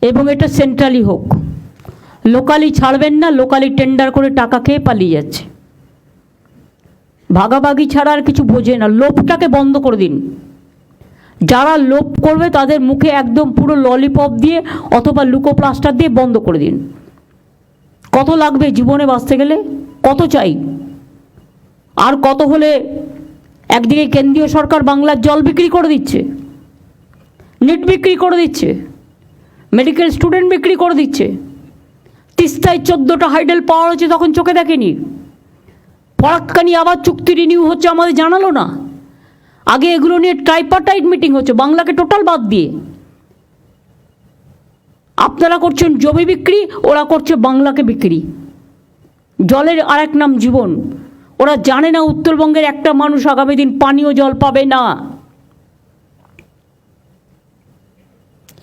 এবং এটা সেন্ট্রালি হোক। লোকালি ছাড়বেন না, লোকালি টেন্ডার করে টাকা খেয়ে পালিয়ে যাচ্ছে। ভাগাভাগি ছাড়া আর কিছু বোঝে না, লোভটাকে বন্ধ করে দিন। যারা লোভ করবে তাদের মুখে একদম পুরো ললিপপ দিয়ে অথবা লুকো প্লাস্টার দিয়ে বন্ধ করে দিন। কত লাগবে জীবনে বাঁচতে গেলে? কত চাই? আর কত হলে একদিকে কেন্দ্রীয় সরকার বাংলার জল বিক্রি করে দিচ্ছে? নেট বিক্রি করে দিচ্ছে? মেডিকেল স্টুডেন্ট বিক্রি করে দিচ্ছে। তিস্তায় চোদ্দোটা হাইডেল পাওয়ার হচ্ছে তখন চোখে দেখেনি। ফরাক্কানি আবার চুক্তি রিনিউ হচ্ছে আমাদের জানালো না। আগে এগুলো নিয়ে ট্রাইপার্টাইট মিটিং হচ্ছে, বাংলাকে টোটাল বাদ দিয়ে। আপনারা করছেন জমি বিক্রি, ওরা করছে বাংলাকে বিক্রি। জলের আর এক নাম জীবন। ওরা জানে না উত্তরবঙ্গের একটা মানুষ আগামী দিন পানীয় জল পাবে না।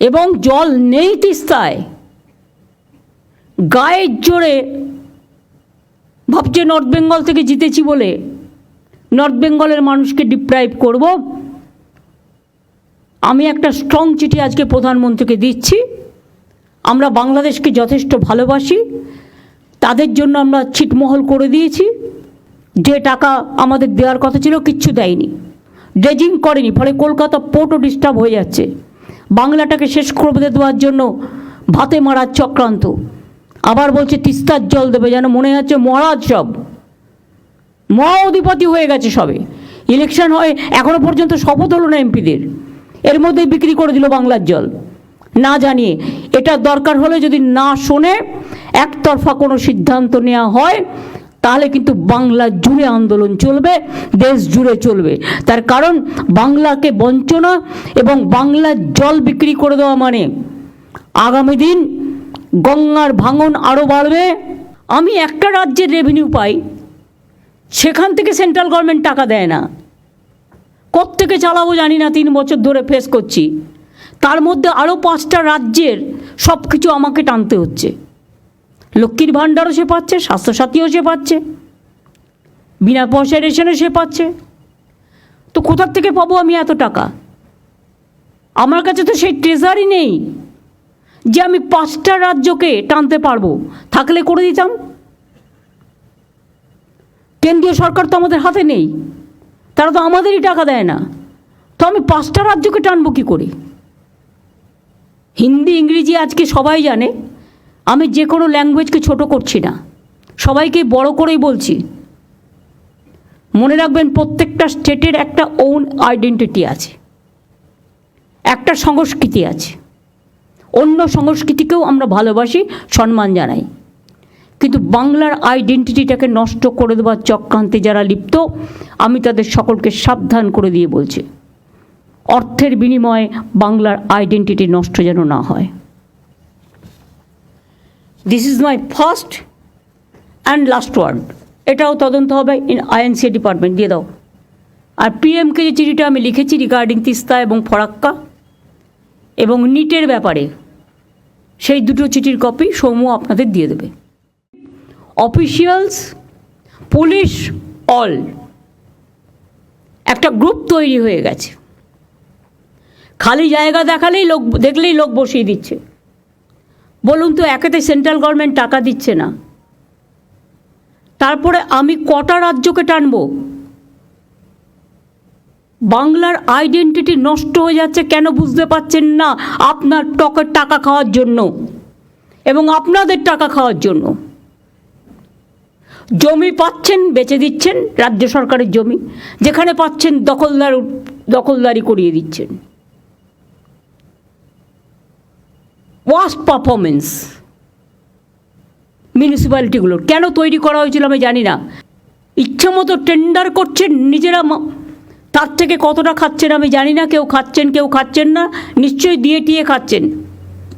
এবং জল নেই তিস্তায়। গায়ের জোরে ভাবছে নর্থ বেঙ্গল থেকে জিতেছি বলে। নর্থ বেঙ্গলের মানুষকে ডিপ্রাইভ করব। আমি একটা স্ট্রং চিঠি আজকে প্রধানমন্ত্রীকে দিচ্ছি। আমরা বাংলাদেশকে যথেষ্ট ভালোবাসি। তাদের জন্য আমরা ছিটমহল করে দিয়েছি। যে টাকা আমাদের দেওয়ার কথা ছিল, কিচ্ছু দেয়নি। ড্রেজিং করেনি, ফলে কলকাতা পোর্টও ডিস্টার্ব হয়ে যাচ্ছে। বাংলাটাকে শেষ করে দেওয়ার জন্য। ভাতে মারার চক্রান্ত। আবার বলছে, তিস্তার জল দেবে। যেন মনে হচ্ছে মহারাজ সব। মহা অধিপতি হয়ে গেছে সবে। ইলেকশন হয় এখনও পর্যন্ত শপথ হলো না এমপিদের। এর মধ্যেই বিক্রি করে দিল বাংলার জল। না জানিয়ে। এটা দরকার হলে যদি না শোনে, একতরফা কোনো সিদ্ধান্ত নেওয়া হয় তাহলে কিন্তু বাংলা জুড়ে আন্দোলন চলবে, দেশ জুড়ে চলবে। তার কারণ, বাংলাকে বঞ্চনা এবং বাংলার জল বিক্রি করে দেওয়া মানে আগামী দিন গঙ্গার ভাঙন আরও বাড়বে। আমি একটা রাজ্যের রেভিনিউ পাই, সেখান থেকে সেন্ট্রাল গভর্নমেন্ট টাকা দেয় না। কোত্থেকে চালাবো জানি না, তিন বছর ধরে ফেস করছি। তার মধ্যে আরও পাঁচটা রাজ্যের সব কিছু আমাকে টানতে হচ্ছে। লক্ষ্মীর ভাণ্ডারও সে পাচ্ছে, স্বাস্থ্যসাথীও সে পাচ্ছে, বিনা পয়সায় রেশনও সে পাচ্ছে। তো কোথার থেকে পাবো আমি এত টাকা? আমার কাছে তো সেই ট্রেজারই নেই যে আমি পাঁচটা রাজ্যকে টানতে পারব। থাকলে করে দিতাম। কেন্দ্রীয় সরকার তো আমাদের হাতে নেই, তারা তো আমাদেরই টাকা দেয় না। তো আমি পাঁচটা রাজ্যকে টানবো কী করে? হিন্দি, ইংরেজি আজকে সবাই জানে। আমি যে কোনো ল্যাঙ্গুয়েজকে ছোট করছি না। সবাইকে বড় করেই বলছি। মনে রাখবেন প্রত্যেকটা স্টেটের একটা ওন আইডেন্টিটি আছে। একটা সংস্কৃতি আছে। অন্য সংস্কৃতিকেও আমরা ভালোবাসি, সম্মান জানাই। কিন্তু বাংলার আইডেন্টিটিটাকে নষ্ট করে দেওয়ার চক্রান্তে যারা লিপ্ত, আমি তাদের সকলকে সাবধান করে দিয়ে বলছি। অর্থের বিনিময়ে বাংলার আইডেন্টিটি নষ্ট যেন না হয়। This is my first and last word এটাও তদন্ত হবে ইন আইএনসি ডিপার্টমেন্ট দিয়ে দাও। আর পিএমকে যে চিঠিটা আমি লিখেছি রিগার্ডিং তিস্তা এবং ফরাক্কা এবং নিটের ব্যাপারে, সেই দুটো চিঠির কপি সৌম্য আপনাদের দিয়ে দেবে। অফিসিয়ালস পুলিশ অল একটা গ্রুপ তৈরি হয়ে গেছে। খালি জায়গা দেখালেই লোক, দেখলেই লোক বসিয়ে দিচ্ছে। বলুন তো একেতে সেন্ট্রাল গভর্নমেন্ট টাকা দিচ্ছে না। তারপরে আমি কটা রাজ্যকে টানবো? বাংলার আইডেন্টিটি নষ্ট হয়ে যাচ্ছে কেন বুঝতে পারছেন না আপনার টকের টাকা খাওয়ার জন্য এবং আপনাদের টাকা খাওয়ার জন্য? জমি পাচ্ছেন, বেচে দিচ্ছেন, রাজ্য সরকারের জমি, যেখানে পাচ্ছেন দখলদার, দখলদারি করিয়ে দিচ্ছেন। ওয়াস্ট পারফরমেন্স মিউনিসিপ্যালিটিগুলোর কেন তৈরি করা হয়েছিল আমি জানি না। ইচ্ছে মতো টেন্ডার করছেন, নিজেরা তার থেকে কতটা খাচ্ছেন আমি জানি না। কেউ খাচ্ছেন কেউ খাচ্ছেন না। নিশ্চয়ই দিয়ে টিয়ে খাচ্ছেন।